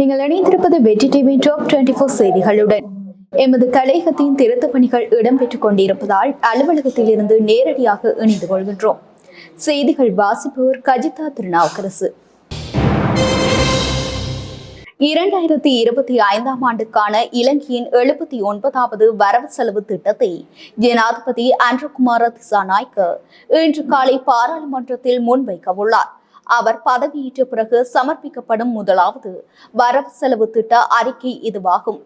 நீங்கள் இணைந்திருப்பது வெற்றி டிவி டாப் டுவெண்டி ஃபோர் செய்திகளுடன். எமது கலையகத்தின் திருத்த பணிகள் இடம்பெற்றுக் கொண்டிருப்பதால் அலுவலகத்தில் இருந்து நேரடியாக இணைந்து கொள்கின்றோம். செய்திகள் வாசிப்பவர் கஜிதா திருநாவுக்கரசு. இரண்டாயிரத்தி இருபத்தி ஐந்தாம் ஆண்டுக்கான இலங்கையின் எழுபத்தி ஒன்பதாவது வரவு செலவு திட்டத்தை ஜனாதிபதி அன்றகுமார திசாநாய்க்கு இன்று காலை பாராளுமன்றத்தில் முன்வைக்க உள்ளார் அவர் பதவியேற்ற பிறகு சமர்ப்பிக்கப்படும் முதலாவது வரவு செலவு திட்ட அறிக்கை இதுவாகும்.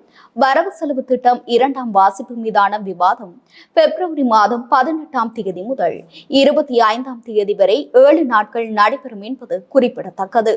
வரவு செலவு திட்டம் இரண்டாம் வாசிப்பு மீதான விவாதம் பிப்ரவரி மாதம் பதினெட்டாம் தேதி முதல் இருபத்தி ஐந்தாம் தேதி வரை ஏழு நாட்கள் நடைபெறும் என்பது குறிப்பிடத்தக்கது.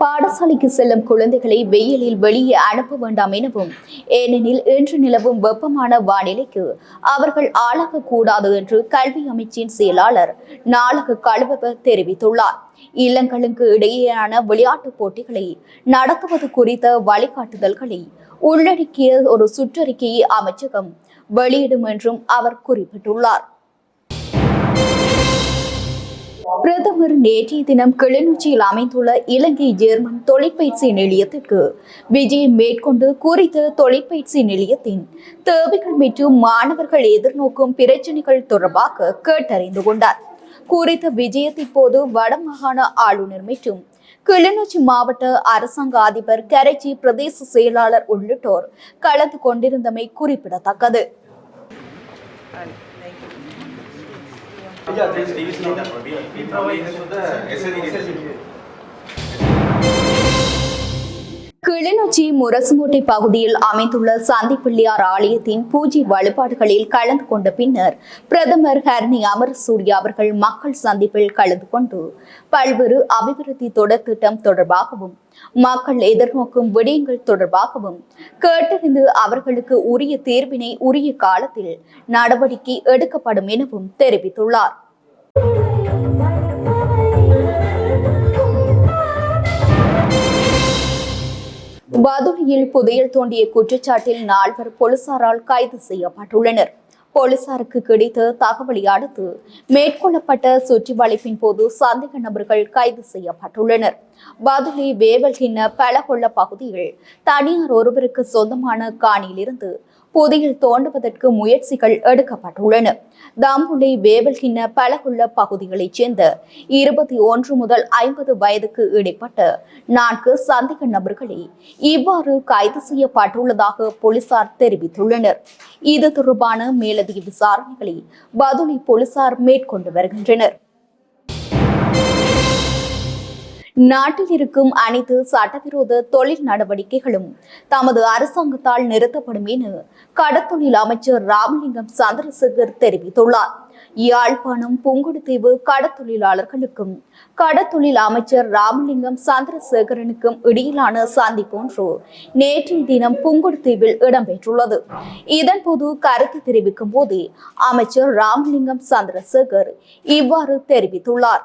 பாடசாலைக்கு செல்லும் குழந்தைகளை வெயிலில் வெளியே அனுப்ப வேண்டாம் எனவும் ஏனெனில் இன்று நிலவும் வெப்பமான வானிலைக்கு அவர்கள் ஆளாகக்கூடாது என்று கல்வி அமைச்சின் செயலாளர் நாளக கழுவவ தெரிவித்துள்ளார். இல்லங்களுக்கு இடையேயான விளையாட்டுப் போட்டிகளை நடத்துவது குறித்த வழிகாட்டுதல்களை உள்ளடக்கிய ஒரு சுற்றறிக்கையை அமைச்சகம் வெளியிடும் என்றும் அவர் குறிப்பிட்டுள்ளார். பிரதமர் நேற்றைய தினம் கிளிநொச்சியில் அமைந்துள்ள இலங்கை ஜெர்மன் தொழிற்பயிற்சி நிலையத்திற்கு விஜயம் மேற்கொண்டு குறித்த தொழிற்பயிற்சி நிலையத்தின் தேவைகள் மற்றும் மாணவர்கள் எதிர்நோக்கும் பிரச்சினைகள் தொடர்பாக கேட்டறிந்து கொண்டார். குறித்த விஜயத்தின் போது வடமாகாண ஆளுநர் மற்றும் கிளிநொச்சி மாவட்ட அரசாங்க அதிபர் கரைச்சி பிரதேச செயலாளர் உள்ளிட்டோர் கலந்து கொண்டிருந்தமை குறிப்பிடத்தக்கது. Yeah, there's division of one. We, we this to the SNE. Kilinochchi முரசுமூட்டை பகுதியில் அமைந்துள்ள சந்திப்பிள்ளையார் ஆலயத்தின் பூஜை வழிபாடுகளில் கலந்து கொண்ட பின்னர் பிரதமர் ஹர்ணி அமர் சூர்யா அவர்கள் மக்கள் சந்திப்பில் கலந்து கொண்டு பல்வேறு அபிவிருத்தி தொடர் திட்டம் தொடர்பாகவும் மக்கள் எதிர்நோக்கும் விடயங்கள் தொடர்பாகவும் கேட்டறிந்து அவர்களுக்கு உரிய தேர்வினை உரிய காலத்தில் நடவடிக்கை எடுக்கப்படும் எனவும் தெரிவித்துள்ளார். பதுளையில் புதையல் தோண்டிய குற்றச்சாட்டில் நால்வர் போலீசாரால் கைது செய்யப்பட்டுள்ளனர். போலீசாருக்கு கிடைத்த தகவலை அடுத்து மேற்கொள்ளப்பட்ட சுற்றி வளைப்பின் போது சந்தேக நபர்கள் கைது செய்யப்பட்டுள்ளனர். பதுளை வேவல்கின்ன பலகொள்ள பகுதியில் தனியார் ஒருவருக்கு சொந்தமான காணியிலிருந்து புதையில் தோண்டுவதற்கு முயற்சிகள் எடுக்கப்பட்டுள்ளன. தாம்புள்ளை வேவல்கிண்ண பலகுள்ள பகுதிகளைச் சேர்ந்த இருபத்தி ஒன்று முதல் ஐம்பது வயதுக்கு இடைப்பட்ட நான்கு சந்தேக நபர்களை இவ்வாறு கைது செய்யப்பட்டுள்ளதாக போலீசார் தெரிவித்துள்ளனர். இது தொடர்பான மேலதிக விசாரணைகளை பதுளி போலீசார் மேற்கொண்டு வருகின்றனர். நாட்டில் இருக்கும் அனைத்து சட்டவிரோத தொழில் நடவடிக்கைகளும் தமது அரசாங்கத்தால் நிறுத்தப்படும் என கடத்தொழில் அமைச்சர் ராமலிங்கம் சந்திரசேகர் தெரிவித்துள்ளார். யாழ்ப்பாணம் புங்குடுதீவு கடத்தொழிலாளர்களுக்கும் கடத்தொழில் அமைச்சர் ராமலிங்கம் சந்திரசேகரனுக்கும் இடையிலான சந்திப்பு ஒன்று நேற்றைய தினம் புங்குடுதீவில் இடம்பெற்றுள்ளது. இதன்போது கருத்து தெரிவிக்கும் போதே அமைச்சர் ராமலிங்கம் சந்திரசேகர் இவ்வாறு தெரிவித்துள்ளார்.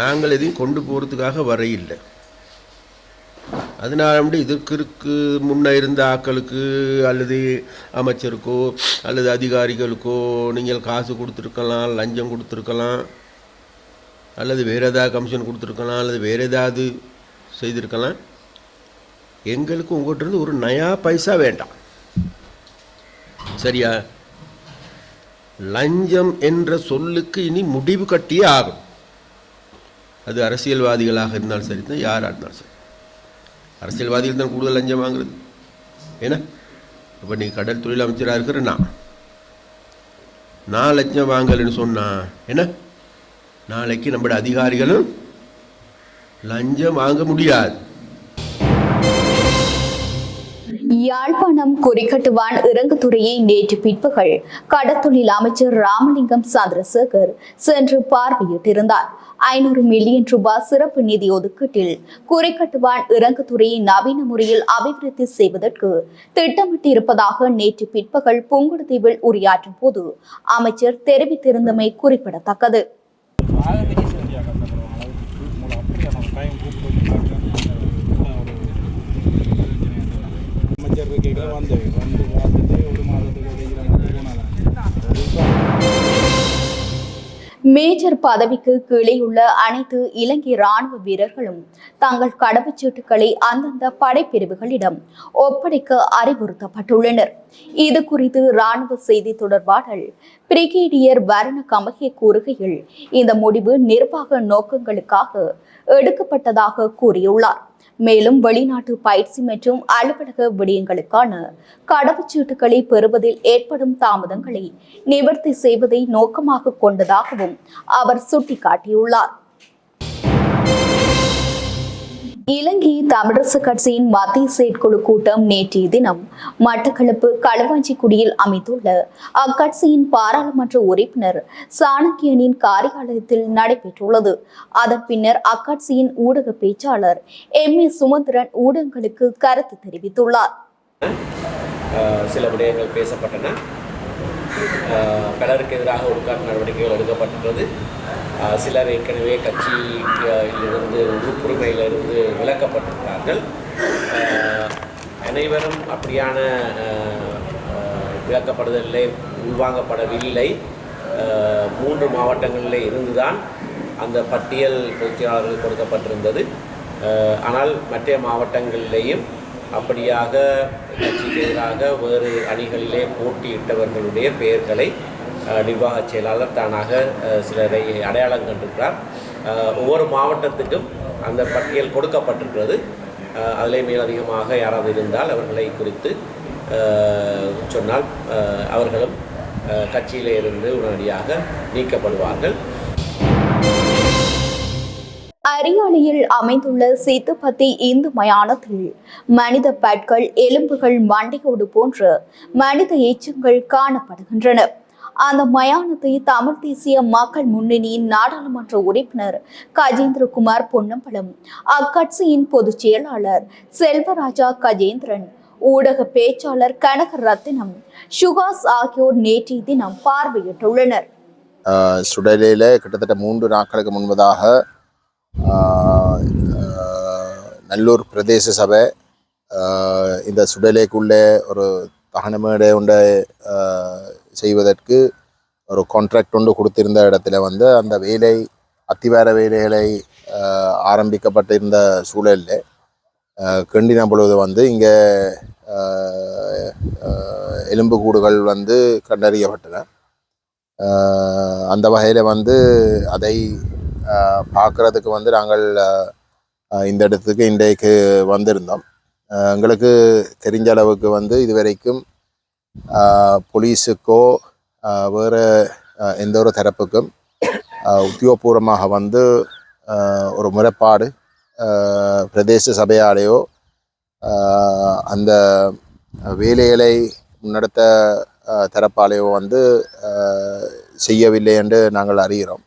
நாங்கள் எதையும் கொண்டு போகிறதுக்காக வரையில்லை. அதனால வந்து இதற்கு இருக்கு முன்ன இருந்த ஆக்களுக்கு அல்லது அமைச்சருக்கோ அல்லது அதிகாரிகளுக்கோ நீங்கள் காசு கொடுத்துருக்கலாம் லஞ்சம் கொடுத்துருக்கலாம் அல்லது வேறு ஏதாவது கமிஷன் கொடுத்துருக்கலாம் அல்லது வேறு ஏதாவது செய்திருக்கலாம். எங்களுக்கு உங்கள்கிட்ட இருந்து ஒரு நயா பைசா வேண்டாம். சரியா? லஞ்சம் என்ற சொல்லுக்கு இனி முடிவு கட்டியே ஆகும் அது அரசியல்வாதிகளாக இருந்தாலும் சரி தான் யாராக இருந்தாலும் சரி. அரசியல்வாதிகள் தான் கூடுதல் லஞ்சம் வாங்குறது. ஏன்னா இப்போ நீ கடல் தொழில் அமைச்சராக இருக்கிற நான். நான் லஞ்சம் வாங்கலைன்னு சொன்னால் என்ன? நாளைக்கு நம்மளோட அதிகாரிகளும் லஞ்சம் வாங்க முடியாது. யாழ்ப்பாணம் குறிக்கட்டுவான் இறங்குத்துறையை நேற்று பிற்பகல் கடத்தொழில் அமைச்சர் ராமலிங்கம் சந்திரசேகர் சென்று பார்வையிட்டிருந்தார். ஐநூறு மில்லியன் ரூபாய் சிறப்பு நிதி ஒதுக்கீட்டில் குறிக்கட்டுவான் இறங்குத்துறையை நவீன முறையில் அபிவிருத்தி செய்வதற்கு திட்டமிட்டிருப்பதாக நேற்று பிற்பகல் புங்குடுதீவில் உரையாற்றும் போது அமைச்சர் தெரிவித்திருந்தமை குறிப்பிடத்தக்கது. அமைச்சர் வந்து பார்த்துட்டு ஒரு மாதத்துக்கு கிடைக்கிற மாதிரி போனாங்க மேஜர் பதவிக்கு கீழேயுள்ள அனைத்து இலங்கை ராணுவ வீரர்களும் தங்கள் கடவுச்சீட்டுகளை அந்தந்த படைப்பிரிவுகளிடம் ஒப்படைக்க அறிவுறுத்தப்பட்டுள்ளனர் இது குறித்து ராணுவ செய்தி தொடர்பாளர் பிரிகேடியர் வருண கமகே கூறுகையில் இந்த முடிவு நிர்வாக நோக்கங்களுக்காக எடுக்கப்பட்டதாக கூறியுள்ளார் மேலும் வெளிநாட்டு பயிற்சி மற்றும் அலுவலக விடயங்களுக்கான கடவுச்சீட்டுகளை பெறுவதில் ஏற்படும் தாமதங்களை நிவர்த்தி செய்வதை நோக்கமாக கொண்டதாகவும் அவர் சுட்டிக்காட்டியுள்ளார். இலங்கை தமிழரசு கட்சியின் மத்திய செயற்குழு கூட்டம் நேற்றைய தினம் மட்டக்களப்பு களவாஞ்சிக்குடியில் அமைந்துள்ள அக்கட்சியின் பாராளுமன்ற உறுப்பினர் சாணக்கியனின் காரியாலயத்தில் நடைபெற்றுள்ளது. அதன் பின்னர் அக்கட்சியின் ஊடக பேச்சாளர் எம். ஏ. சுமந்திரன் ஊடகங்களுக்கு கருத்து தெரிவித்துள்ளார். சில விடயங்கள் பேசப்பட்டன. பலருக்கு எதிராக ஒடுக்காட்டு நடவடிக்கைகள் எடுக்கப்பட்டுள்ளது. சிலர் ஏற்கனவே கட்சியிலிருந்து உறுப்புரிமையிலிருந்து விலக்கப்பட்டிருக்கிறார்கள் அனைவரும் அப்படியான ஆஹ் உள்வாங்கப்படவில்லை. மூன்று மாவட்டங்களில் இருந்துதான் அந்த பட்டியல் பயிற்சியாளர்கள் கொடுக்கப்பட்டிருந்தது. ஆனால் மற்ற மாவட்டங்களிலேயும் அப்படியாக கட்சிக்கு எதிராக வேறு அணிகளிலே போட்டியிட்டவர்களுடைய பெயர்களை அஹ், நிர்வாகச் செயலாளர் தானாக சிலரை அடையாளம் கண்டிருக்கிறார். ஒவ்வொரு மாவட்டத்துக்கும் அந்த பட்டியல் கொடுக்கப்பட்டிருக்கிறது. அதிலே மேலதிகமாக யாராவது இருந்தால் அவர்களை குறித்து சொன்னால் அவர்களும் கட்சியிலே இருந்து உடனடியாக நீக்கப்படுவார்கள். அரியாலையில் அமைந்துள்ள சேத்துப்பத்தி இந்து மயானத்தில் மனித பற்கள் எலும்புகள் மண்டையோடு போன்ற மனித எச்சங்கள் காணப்படுகின்றன. அந்த மயானத்தை தமிழ் தேசிய மக்கள் முன்னணியின் நாடாளுமன்ற உறுப்பினர் கஜேந்திரகுமார் பொன்னம்பலம் அக்கட்சியின் பொதுச் செயலாளர் செல்வராஜா கஜேந்திரன் ஊடக பேச்சாளர் கனக ரத்தினம் சுகாஸ் ஆகியோர் நேற்றைய தினம் பார்வையிட்டுள்ளனர். சுடலையில் கிட்டத்தட்ட மூன்று நாட்களுக்கு முன்பதாக நல்லூர் பிரதேச சபை இந்த சுடலைக்குள்ளே ஒரு தகனமேடை உண்ட செய்வதற்கு ஒரு கான்ட்ராக்ட் ஒன்று கொடுத்திருந்த இடத்துல வந்து அந்த வேலை அத்திவார வேலைகளை ஆரம்பிக்கப்பட்டிருந்த சூழலில் ஆஹ் கிண்டின பொழுது வந்து இங்கே எலும்புக்கூடுகள் வந்து கண்டறியப்பட்டன. அந்த வகையில் வந்து அதை பார்க்குறதுக்கு வந்து நாங்கள் இந்த இடத்துக்கு இன்றைக்கு வந்திருந்தோம். எங்களுக்கு தெரிஞ்ச அளவுக்கு வந்து இதுவரைக்கும் வரைக்கும் போலீஸுக்கோ வேறு எந்த ஒரு தரப்புக்கும் உத்தியோகபூர்வமாக வந்து ஒரு முறைப்பாடு பிரதேச சபையாலேயோ அந்த வேலைகளை முன்னெடுத்த தரப்பாலேயோ வந்து செய்யவில்லை என்று நாங்கள் அறிகிறோம்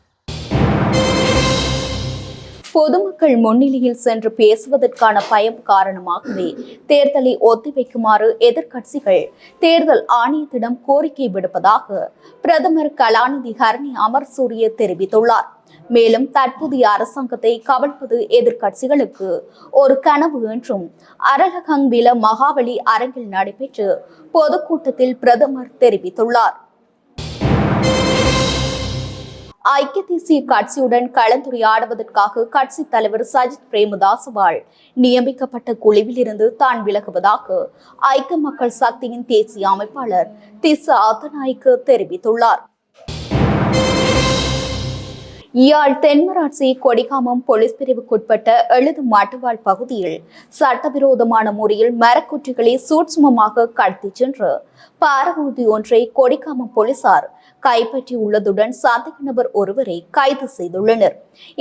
பொதுமக்கள் முன்னிலையில் சென்று பேசுவதற்கான பயம் காரணமாகவே தேர்தலை ஒத்திவைக்குமாறு எதிர்க்கட்சிகள் தேர்தல் ஆணையத்திடம் கோரிக்கை விடுப்பதாக பிரதமர் கலாநிதி ஹரணி அமர்சூரிய தெரிவித்துள்ளார். மேலும் தற்போதைய அரசாங்கத்தை கவிழ்ப்பது எதிர்க்கட்சிகளுக்கு ஒரு கனவு என்றும் அரலகங்வில மகாவலி அரங்கில் நடைபெற்ற பொதுக்கூட்டத்தில் பிரதமர் தெரிவித்துள்ளார். ஐக்கிய தேசிய கட்சியுடன் கலந்துரையாடுவதற்காக கட்சி தலைவர் சஜித் பிரேமதாசவால் நியமிக்கப்பட்ட குழுவில் இருந்து தான் விலகுவதாக ஐக்கிய மக்கள் சக்தியின் தேசிய அமைப்பாளர் திச அத்தநாய்க்கு தெரிவித்துள்ளார். யாழ் தென்மராட்சி கொடிகாமம் போலீஸ் பிரிவுக்குட்பட்ட எழுது மாட்டுவாழ் பகுதியில் சட்டவிரோதமான முறையில் மரக்குற்றிகளை சூட்சுமமாக கடத்திச் சென்று பாரவூதி ஒன்றை கொடிகாமம் போலீசார் கைப்பற்றியுள்ளதுடன் சந்தேக நபர் ஒருவரை கைது செய்துள்ளனர்.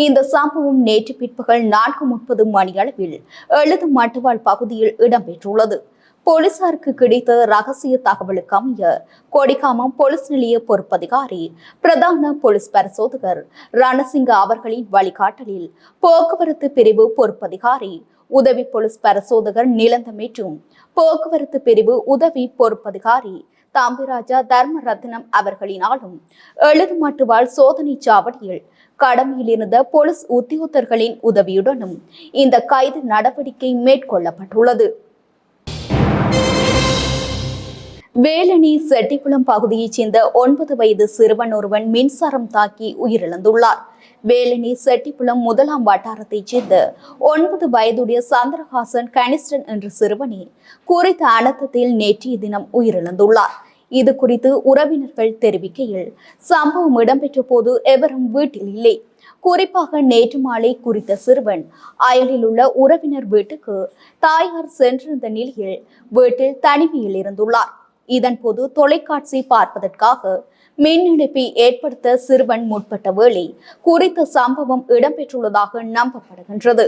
இந்த சம்பவம் நேற்று பிற்பகல் நான்கு முப்பது மணியளவில் எழுது மாட்டுவாழ் பகுதியில் இடம்பெற்றுள்ளது. போலீசாருக்கு கிடைத்த ரகசிய தகவலுக்கு அமைய கொடிகாமம் போலீஸ் நிலைய பொறுப்பதிகாரி பிரதான போலீஸ் பரிசோதகர் ரணசிங்க அவர்களின் வழிகாட்டலில் போக்குவரத்து பிரிவு பொறுப்பதிகாரி உதவி போலீஸ் பரிசோதகர் நிலந்த மற்றும் போக்குவரத்து பிரிவு உதவி பொறுப்பதிகாரி தாம்பிராஜா தர்ம ரத்னம் அவர்களினாலும் எழுதுமட்டுவாழ் சோதனை சாவடியில். கடமையில் இருந்த போலீஸ் உத்தியோகத்தர்களின் உதவியுடனும் இந்த கைது நடவடிக்கை மேற்கொள்ளப்பட்டுள்ளது. வேலணி செட்டிக்குளம் பகுதியைச் சேர்ந்த ஒன்பது வயது சிறுவன் ஒருவன் மின்சாரம் தாக்கி உயிரிழந்துள்ளார். வேலணி செட்டிப்புலம் முதலாம் வட்டாரத்தைச் சேர்ந்த ஒன்பது வயதுடைய சந்திரஹாசன் கனிஸ்டன் என்ற சிறுவனே குறித்த அனர்த்தத்தில் நேற்றைய தினம் உயிரிழந்துள்ளார். இது குறித்து உறவினர்கள் தெரிவிக்கையில் சம்பவம் இடம்பெற்ற போது எவரும் வீட்டில் இல்லை. குறிப்பாக நேற்று மாலை குறித்த சிறுவன் அயலில் உள்ள உறவினர் வீட்டுக்கு தாயார் சென்றிருந்த நிலையில் வீட்டில் தனிமையில் இருந்துள்ளார். இதன் போது தொலைக்காட்சி பார்ப்பதற்காக மின் இணைப்பை ஏற்படுத்த சிறுவன் முற்பட்ட வேளை குறித்த சம்பவம் இடம்பெற்றுள்ளதாக நம்பப்படுகின்றது.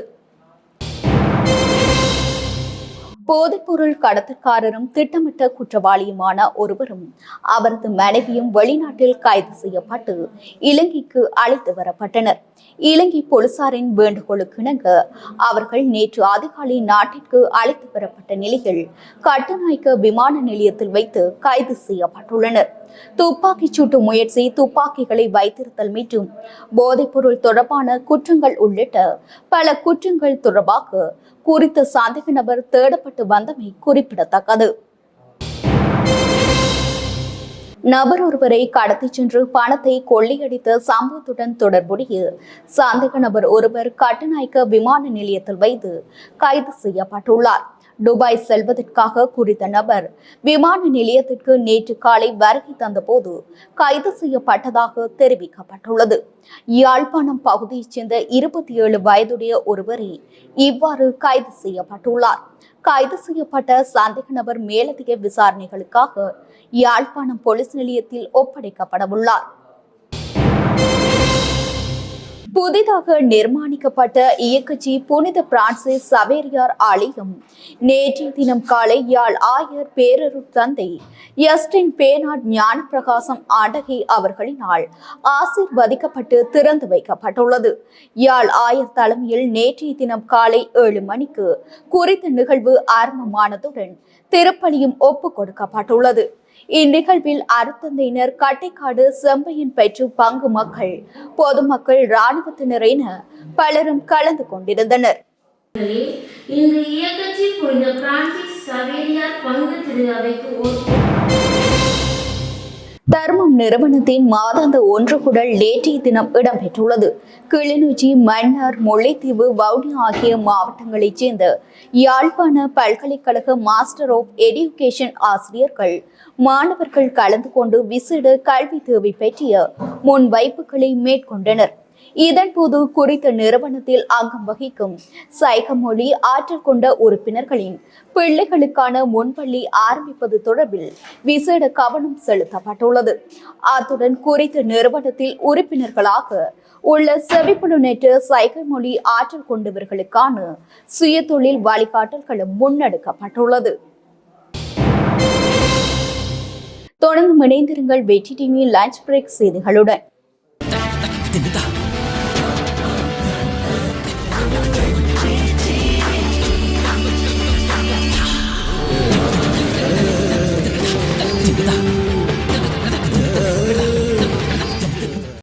போதைப்பொருள் கடத்தற்காரரும் திட்டமிட்ட குற்றவாளியுமான ஒருவரும் அவரது மனைவியும் வெளிநாட்டில் கைது செய்யப்பட்டு இலங்கைக்கு அழைத்து வரப்பட்டனர். இலங்கை போலீசாரின் வேண்டுகோளுக்கிணங்க அவர்கள் நேற்று அதிகாலை நாட்டிற்கு அழைத்து வரப்பட்ட நிலையில் கட்டுநாயக்க விமான நிலையத்தில் வைத்து கைது செய்யப்பட்டுள்ளனர். துப்பாக்கி சூட்டு முயற்சி துப்பாக்கிகளை வைத்திருத்தல் மற்றும் போதைப்பொருள் தொடர்பான குற்றங்கள் உள்ளிட்ட பல குற்றங்கள் தொடர்பாக குறித்த சந்தேக நபர் தேடப்பட்டு வந்தமை குறிப்பிடத்தக்கது. நபர் ஒருவரை கடத்திச் சென்று பணத்தை கொள்ளையடித்த சம்பவத்துடன் தொடர்புடைய சந்தேக நபர் ஒருவர் கட்டுநாயக்க விமான நிலையத்தில் வைத்து கைது செய்யப்பட்டுள்ளார். துபாய் செல்வதற்காக குறித்த நபர் விமான நிலையத்திற்கு நேற்று காலை வருகை தந்தபோது கைது செய்யப்பட்டதாக தெரிவிக்கப்பட்டுள்ளது. யாழ்ப்பாணம் பகுதியைச் சேர்ந்த இருபத்தி ஏழு வயதுடைய ஒருவரே இவ்வாறு கைது செய்யப்பட்டுள்ளார். கைது செய்யப்பட்ட சந்தேக நபர் மேலதிக விசாரணைகளுக்காக யாழ்ப்பாணம் போலீஸ் நிலையத்தில் ஒப்படைக்கப்படவுள்ளார். புதிதாக நிர்மாணிக்கப்பட்ட இயக்கச்சி புனித பிரான்சிஸ் சவேரியார் ஆலயம். நேற்றைய தினம் காலை யாழ் ஆயர் பேரருட் தந்தை எஸ்டின் பேனாட் ஞான பிரகாசம் ஆண்டகை அவர்களினால் ஆசீர்வதிக்கப்பட்டு திறந்து வைக்கப்பட்டுள்ளது. யாழ் ஆயர் தலைமையில் நேற்றைய தினம் காலை ஏழு மணிக்கு குறித்த நிகழ்வு ஆரம்பமானதுடன் திருப்பலியும் ஒப்புக் கொடுக்கப்பட்டுள்ளது. இந்நிகழ்வில் அறத்தந்தையினர் கட்டைக்காடு செம்பையின் பெற்று பங்கு மக்கள் பொதுமக்கள் இராணுவத்தினர் என பலரும் கலந்து கொண்டிருந்தனர். இந்த இயக்கத்தில் புரிந்த பிரான்சிஸ் சவேரியார் பங்கு திரு தர்மம் நிறுவனத்தின் மாதாந்த ஒன்றுகுடல் நேற்றைய தினம் இடம்பெற்றுள்ளது. கிளிநொச்சி மன்னார் முல்லைத்தீவு வவுனியா ஆகிய மாவட்டங்களைச் சேர்ந்த யாழ்ப்பாண பல்கலைக்கழக மாஸ்டர் ஆஃப் எடியூகேஷன் ஆசிரியர்கள் மாணவர்கள் கலந்து கொண்டு விசேட கல்வி தேவை பற்றிய முன்வைப்புகளை மேற்கொண்டனர். இதன்போது குறித்த நிறுவனத்தில் அங்கம் வகிக்கும் சைக மொழி ஆற்றல் கொண்ட உறுப்பினர்களின் பிள்ளைகளுக்கான முன்பள்ளி ஆரம்பிப்பது தொடர்பில் விசேட கவனம் செலுத்தப்பட்டுள்ளது. அத்துடன் குறித்த நிறுவனத்தில் உறுப்பினர்களாக உள்ள செவிப்புலனற்ற சைக்கிள் மொழி ஆற்றல் கொண்டவர்களுக்கான சுயதொழில் வழிகாட்டல்களும் முன்னெடுக்கப்பட்டுள்ளது. தொடர்ந்து இணைந்திருங்கள் வெற்றி டிவி லஞ்ச் பிரேக் செய்திகளுடன்.